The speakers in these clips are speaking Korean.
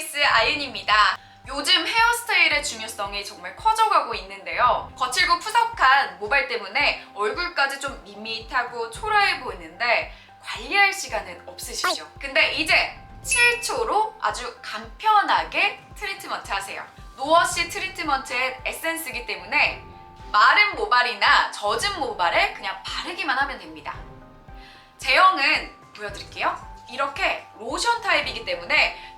루미에스 아윤입니다. 요즘 헤어스타일의 중요성이 정말 커져가고 있는데요. 거칠고 푸석한 모발 때문에 얼굴까지 좀 밋밋하고 초라해 보이는데 관리할 시간은 없으시죠? 근데 이제 7초로 아주 간편하게 트리트먼트 하세요. 노워시 트리트먼트의 에센스이기 때문에 마른 모발이나 젖은 모발에 그냥 바르기만 하면 됩니다. 제형은 보여드릴게요. 이렇게 로션 타입이기 때문에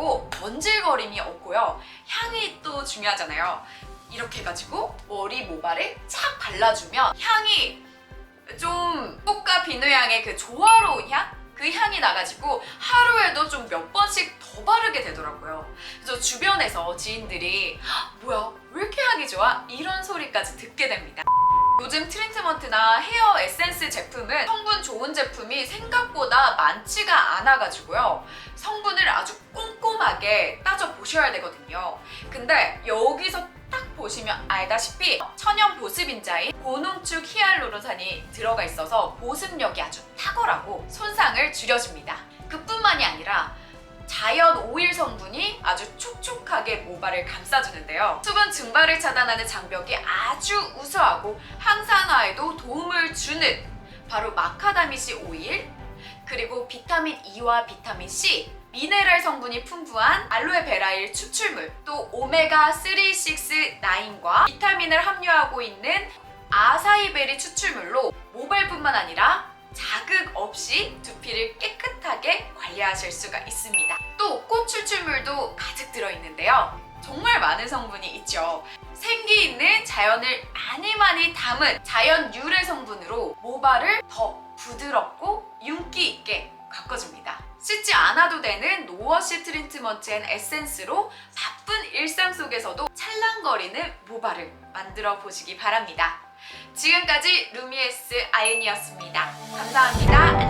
하고 번질거림이 없고요. 향이 또 중요하잖아요. 이렇게 해가지고 머리 모발에 착 발라주면 향이 좀 꽃과 비누향의 그 조화로운 향? 그 향이 나가지고 하루에도 좀 몇 번씩 더 바르게 되더라고요. 그래서 주변에서 지인들이 "헉, 뭐야 왜 이렇게 향이 좋아? 이런 소리까지 듣게 됩니다. 요즘 트리트먼트나 헤어 에센스 제품은 성분 좋은 제품이 생각보다 많지가 않아가지고요. 성분을 아주 꼼꼼하게 따져 보셔야 되거든요. 근데 여기서 딱 보시면 알다시피 천연 보습인자인 고농축 히알루론산이 들어가 있어서 보습력이 아주 탁월하고 손상을 줄여줍니다. 그뿐만이 아니라 자연 오일 성분이 아주 촉촉하게 모발을 감싸주는데요. 수분 증발을 차단하는 장벽이 아주 우수하고 항산화에도 도움을 주는 바로 마카다미시 오일 그리고 비타민 E와 비타민 C 미네랄 성분이 풍부한 알로에베라일 추출물 또 오메가 3, 6, 9과 비타민을 함유하고 있는 아사이베리 추출물로 모발뿐만 아니라 자극 없이 두피를 깨끗하게 관리하실 수가 있습니다. 또 꽃 추출물도 가득 들어있는데요. 정말 많은 성분이 있죠. 생기 있는 자연을 많이 많이 담은 자연 유래 성분으로 모발을 더 부드럽고 윤기 있게 가꿔줍니다. 씻지 않아도 되는 노워시 트리트먼트 앤 에센스로 바쁜 일상 속에서도 찰랑거리는 모발을 만들어 보시기 바랍니다. 지금까지 루미에스 아연이었습니다. 감사합니다.